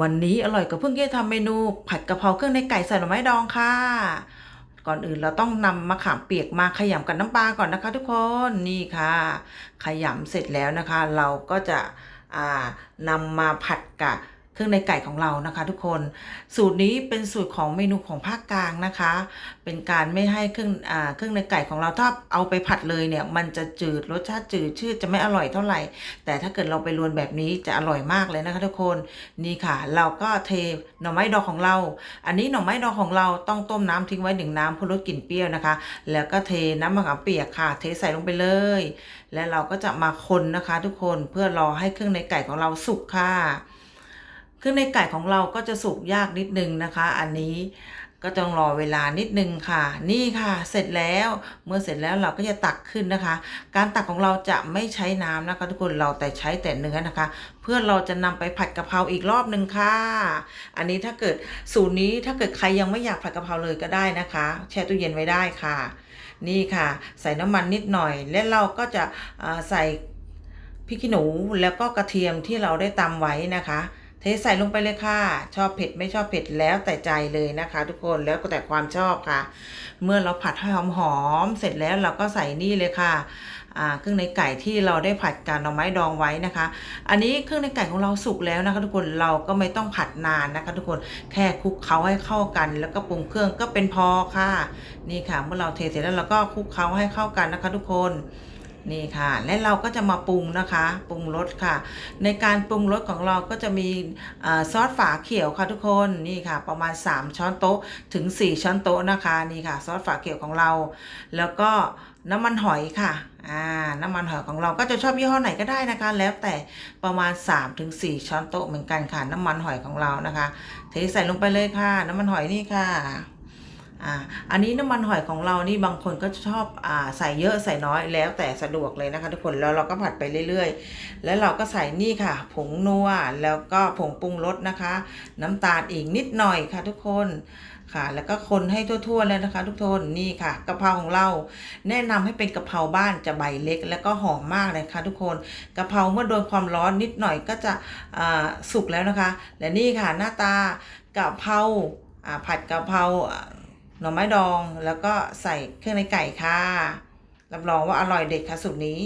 วันนี้อร่อยกับเพิ่งจะทำเมนู ผัดกะเพราเครื่องในไก่ใส่หน่อไม้ดองค่ะ ก่อนอื่นเราต้องนำมะขามเปียกมาขยำกับน้ำปลาก่อนนะคะ ทุกคนนี่ค่ะ ขยำเสร็จแล้วนะคะ เราก็จะอ่านำมาผัดกับ เครื่องในไก่ของเรานะคะ ทุกคนสูตรนี้เป็นสูตรของเมนูของภาคกลางนะคะ เป็นการไม่ให้เครื่องอ่าเครื่องในไก่ของเราถ้าเอาไปผัดเลยเนี่ย มันจะจืดรสชาติจืดชืดจะไม่อร่อยเท่าไหร่ แต่ถ้าเกิดเราไปรวนแบบนี้จะอร่อยมากเลยนะคะทุกคนนี่ค่ะ เราก็เทหน่อไม้ดองของเรา อันนี้หน่อไม้ดองของเราต้องต้มน้ำทิ้งไว้หนึ่งน้ำเพื่อลดกลิ่นเปรี้ยวนะคะ แล้วก็เทน้ำมะขามเปียกค่ะ เทใส่ลงไปเลย และเราก็จะมาคนนะคะ ทุกคนเพื่อรอให้เครื่องในไก่ของเราสุกค่ะ คือในไก่ของเราก็จะสุกยากนิดนึงนะคะ อันนี้ก็ต้องรอเวลานิดนึงค่ะ นี่ค่ะ เสร็จแล้วเมื่อเสร็จแล้วเราก็จะตักขึ้นนะคะ การตักของเราจะไม่ใช้น้ำนะคะ ทุกคนเราแต่ใช้แต่เนื้อนะคะ เพื่อเราจะนำไปผัดกะเพราอีกรอบหนึ่งค่ะ อันนี้ถ้าเกิดสูตรนี้ถ้าเกิดใครยังไม่อยากผัดกะเพราเลยก็ได้นะคะ แช่ตู้เย็นไว้ได้ค่ะ นี่ค่ะ ใส่น้ำมันนิดหน่อย และเราก็จะใส่พริกขี้หนูแล้วก็กระเทียมที่เราได้ตำไว้นะคะ เทใส่ลงไปเลยค่ะ ชอบเผ็ดไม่ชอบเผ็ดแล้วแต่ใจเลยนะคะ ทุกคนแล้วก็แต่ความชอบค่ะ เมื่อเราผัดให้หอมๆเสร็จแล้วเราก็ใส่นี่เลยค่ะเครื่องในไก่ที่เราได้ผัดกับหน่อไม้ดองไว้นะคะ อันนี้เครื่องในไก่ของเราสุกแล้วนะคะ ทุกคนเราก็ไม่ต้องผัดนานนะคะ ทุกคนแค่คลุกเคล้าให้เข้ากัน แล้วก็ปรุงเครื่องก็เป็นพอค่ะ นี่ค่ะเมื่อเราเทเสร็จแล้วเราก็คลุกเคล้าให้เข้ากันนะคะ ทุกคน นี่ค่ะ และเราก็จะมาปรุงนะคะ ปรุงรสค่ะ ในการปรุงรสของเราก็จะมีอซอสฝาเขียวค่ะทุกคนนี่ค่ะ ประมาณ 3 ช้อนโต๊ะถึง 4 ช้อนโต๊ะนะคะนี่ค่ะ ซอสฝาเขียวของเรา แล้วก็น้ำมันหอยค่ะอ่าน้ำมันหอยของเราก็จะชอบยี่ห้อไหนก็ได้นะคะ แล้วแต่ประมาณ 3-4 ช้อนโต๊ะเหมือนกันค่ะ น้ำมันหอยของเรานะคะเทใส่ลงไปเลยค่ะ น้ำมันหอยนี่ค่ะ อ่าอันนี้น้ำมันหอยของเรานี่บางคนก็ชอบอ่าใส่เยอะใส่น้อยแล้วแต่สะดวกเลยนะคะทุกคนแล้วเราก็ผัดไปเรื่อยๆ แล้วเราก็ใส่นี่ค่ะ ผงนัวแล้วก็ผงปรุงรสนะคะ น้ำตาลอีกนิดหน่อยค่ะทุกคนค่ะ แล้วก็คนให้ทั่วๆแล้วนะคะทุกคนนี่ค่ะกะเพราของเรา แนะนำให้เป็นกะเพราบ้านจะใบเล็ก แล้วก็หอมมากเลยค่ะทุกคนกะเพราเมื่อโดนความร้อนนิดหน่อยก็จะสุกแล้วนะคะ และนี่ค่ะหน้าตากะเพราผัดกะเพรา หน่อไม้ดองแล้วก็ใส่เครื่องในไก่ค่ะรับรองว่าอร่อยเด็ดค่ะสูตรนี้